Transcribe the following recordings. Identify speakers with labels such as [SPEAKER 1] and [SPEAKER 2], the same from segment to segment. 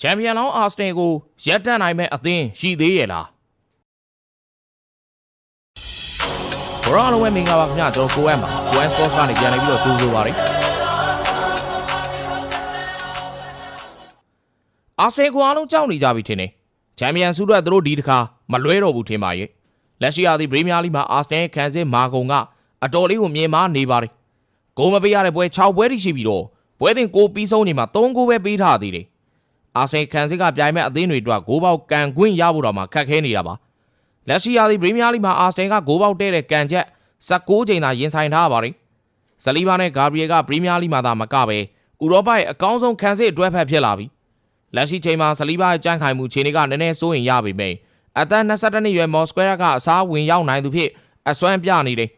[SPEAKER 1] ချန်ပီယံလောင်းအာစနယ်ကိုရပ်တန့်နိုင်မဲ့အသင်းရှိသေးရဲ့လားဘရောလုံးဝမင်္ဂလာပါခင်ဗျာကျွန်တော်ကိုဝမ်ပါကိုဝမ်စပေါ့စ်ကနေပြန်နေပြီးတော့ကြိုးဆိုပါရစေအာစနယ်ကိုအားလုံးကြောက်နေကြပြီထင်တယ်ချန်ပီယံဆုအတွက်သူတို့ဒီတစ်ခါမလွဲတော့ဘူးထင်ပါရဲ့လက်ရှိအားဖြင့်ပရီးမီးယားလိမှာအာစနယ်ခံစစ်မာကုံကအတော်လေးကိုမြင်မာနေပါတယ်ဂိုးမပေးရတဲ့ပွဲ6ပွဲထိရှိပြီးတော့ပွဲတင်ကိုပြီးဆုံးနေမှာ3ဂိုးပဲပေးထားသေးတယ် အာဆင်ခံစစ်ကပြိုင်မဲ့အသင်းတွေအတွက်ဂိုးပေါက်ကန်ခွင့်ရဖို့တော့မှခက်ခဲနေတာပါလက်ရှိရာသီပရီးမီးယားလိမှာအာဆင်ကဂိုးပေါက်တဲ့တဲ့ကန်ချက်16ချိန်သာရင်ဆိုင်ထားရပါတယ်ဇလီဘာနဲ့ဂါဘရီယယ်ကပရီးမီးယားလိမှာသာမကပဲဥရောပရဲ့အကောင်းဆုံးခံစစ်အတွက်ဖက်ဖြစ်လာပြီလက်ရှိချိန်မှာဇလီဘာရဲ့ကြန့်ခိုင်မှုခြေနေကနည်းနည်းစိုးရင်ရပေမယ့်အသက်22နှစ်ရွယ်မော်စကွဲယာကအစားဝင်ရောက်နိုင်သူဖြစ်အစွမ်းပြနေတယ်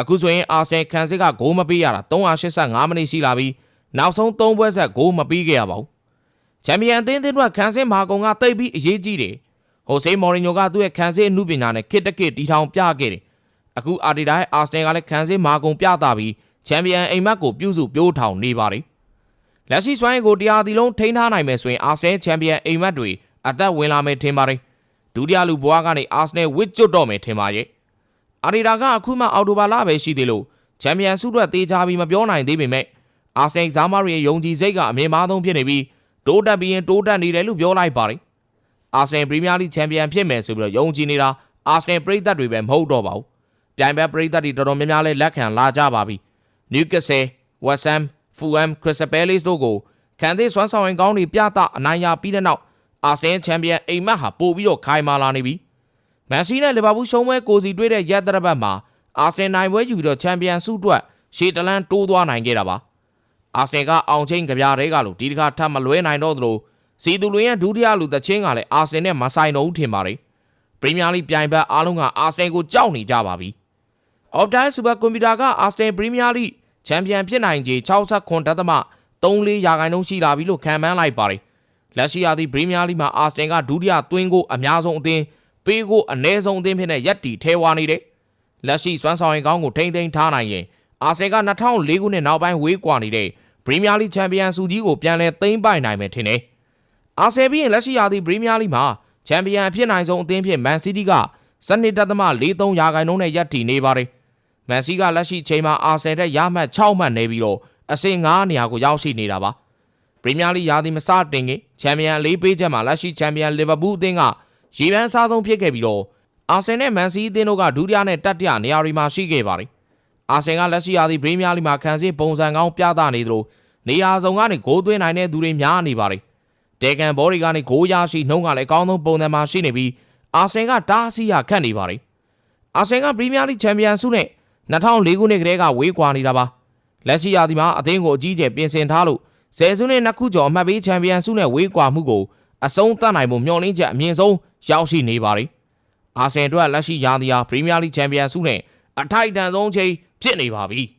[SPEAKER 1] အခုဆိုရင်အာဆင်ခံစစ်ကဂိုးမပေးရတာ385မိနစ်ရှိလာပြီးနောက်ဆုံး3ပွဲဆက်ဂိုးမပေးခဲ့ရပါဘူး ချန်ပီယံအသင်းအသင်းတို့ခန်းစင်းမာကုံကတိတ်ပြီးအရေးကြီးတယ်။ဟိုဆေးမော်ရီညိုကသူ့ရဲ့ခန်းစင်းအမှုပညာနဲ့ခစ်တကစ်တီထောင်ပြခဲ့တယ်။အခုအာဒီဒါရဲ့အာစနယ်ကလည်းခန်းစင်းမာကုံပြတာပြီးချန်ပီယံအိမ်မက်ကိုပြုစုပြိုးထောင်နေပါတယ်။လက်ရှိစွမ်းရည်ကိုတရားဒီလုံးထိန်းထားနိုင်မယ်ဆိုရင်အာစနယ်ချန်ပီယံအိမ်မက်တွေအသက်ဝင်လာမယ်ထင်ပါတယ်။ဒုတိယလူဘွားကနေအာစနယ်ဝစ်ကျွတ်တော့မယ်ထင်ပါရဲ့။အာဒီဒါကအခုမှအော်တိုဘာလပဲရှိသေးလို့ချန်ပီယံဆုအတွက်တေးချပြီးမပြောနိုင်သေးပေမဲ့အာစနယ်ဇာမာရီရဲ့ယုံကြည်စိတ်ကအမြင့်မားဆုံးဖြစ်နေပြီး တိုးတက်ပြီးရင်တိုးတက်နေတယ်လို့ပြောလိုက်ပါတယ်။အာဆနယ်ပရီးမီးယားလိချန်ပီယံဖြစ်မယ်ဆိုပြီးတော့ယုံကြည်နေတာအာဆနယ်ပရိသတ်တွေပဲမဟုတ်တော့ပါဘူး။ပြိုင်ဘက်ပရိသတ်တွေတော်တော်များများလည်းလက်ခံလာကြပါပြီ။နျူကက်ဆယ်၊ဝက်ဆမ်၊ဖူအမ်၊ခရစ္စပယ်လစ်တို့ကိုခံသေးစွမ်းဆောင်ရင်ကောင်းတွေပြသအနိုင်ရပြီးတဲ့နောက်အာဆနယ်ချန်ပီယံအိမ်မက်ဟာပို့ပြီးတော့ခိုင်မာလာနေပြီ။မန်စီးနဲ့လီဗာပူးရှုံးပွဲကိုစီတွေ့တဲ့ရက်သတ္တပတ်မှာအာဆနယ်နိုင်ပွဲယူပြီးတော့ချန်ပီယံဆုအတွက်ရှေ့တလန်းတိုးသွားနိုင်ခဲ့တာပါ။ အာစနယ်ကအောင်ချင်းကြပြားတွေကလို့ဒီတစ်ခါထပ်မလွဲနိုင်တော့သလိုစီသူလွင်ရဲ့ဒုတိယလူသချင်းကလည်းအာစနယ်နဲ့မဆိုင်တော့ဘူးထင်ပါတယ်ပရီးမီးယားလိပြိုင်ဘက်အားလုံးကအာစနယ်ကိုကြောက်နေကြပါပြီအော်တိုင်းစူပါကွန်ပျူတာကအာစနယ်ပရီးမီးယားလိချန်ပီယံဖြစ်နိုင်ခြေ69.34ရာခိုင်နှုန်းရှိလာပြီလို့ခန့်မှန်းလိုက်ပါတယ်လက်ရှိရာသီပရီးမီးယားလိမှာအာစနယ်ကဒုတိယသွင်းကိုအများဆုံးအသင်းပေးကိုအနည်းဆုံးအသင်းဖြစ်တဲ့ရက်တီထဲဝါနေတယ်လက်ရှိစွမ်းဆောင်ရင်ကောင်းကိုထိမ့်သိမ်းထားနိုင်ရင် အာဆင်က2004ခုနှစ်နောက်ပိုင်းဝေးကွာနေတဲ့ပရီးမီးယားလိချန်ပီယံဆုကြီးကိုပြန်လည်သိမ်းပိုက်နိုင်မယ်ထင်တယ်။အာဆင်ပြီးရင်လက်ရှိရာသီပရီးမီးယားလိမှာချန်ပီယံအဖြစ်နိုင်ဆုံးအသင်းဖြစ်မန်စီးတီးက12.43ရာခိုင်နှုန်းနဲ့ရပ်တည်နေပါတယ်။မန်စီးကလက်ရှိချိန်မှာအာဆင်တဲ့ရမှတ်6မှတ်နေပြီးတော့အဆင့်9နေရာကိုရောက်ရှိနေတာပါ။ပရီးမီးယားလိရာသီမစတင်ခင်ချန်ပီယံလေးပေးချက်မှာလက်ရှိချန်ပီယံလီဗာပူးအသင်းကရေပန်းစားဆုံးဖြစ်ခဲ့ပြီးတော့အာဆင်နဲ့မန်စီးအသင်းတို့ကဒုတိယနဲ့တတိယနေရာတွေမှာရှိခဲ့ပါတယ်။ အာဆင်ကလက်ရှိရာသီပရီးမီးယားလိမှာခံစစ်ပုံစံကောင်းပြသနေသလိုနေရာစုံကနေဂိုးသွင်းနိုင်တဲ့သူတွေများနေပါတယ်။ဒေကန်ဘော်ရီကနေဂိုးရရှိနှုန်းကလည်းအကောင်းဆုံးပုံစံမှာရှိနေပြီးအာဆင်ကတားဆီးရခတ်နေပါတယ်။အာဆင်ကပရီးမီးယားလိချန်ပီယံဆုနဲ့2004ခုနှစ်ကတည်းကဝေးကွာနေတာပါ။လက်ရှိရာသီမှာအသင်းကိုအကြီးအကျယ်ပြင်ဆင်ထားလို့ဆယ်စုနှစ်နှစ်ခုကျော်အမှတ်ပေးချန်ပီယံဆုနဲ့ဝေးကွာမှုကိုအဆုံးသတ်နိုင်ဖို့မျှော်လင့်ချက်အမြင့်ဆုံးရောက်ရှိနေပါတယ်။အာဆင်အတွက်လက်ရှိရာသီဟာပရီးမီးယားလိချန်ပီယံဆုနဲ့အထိုက်အတန်ဆုံးချိန် ဖြစ်နေပါပြီ။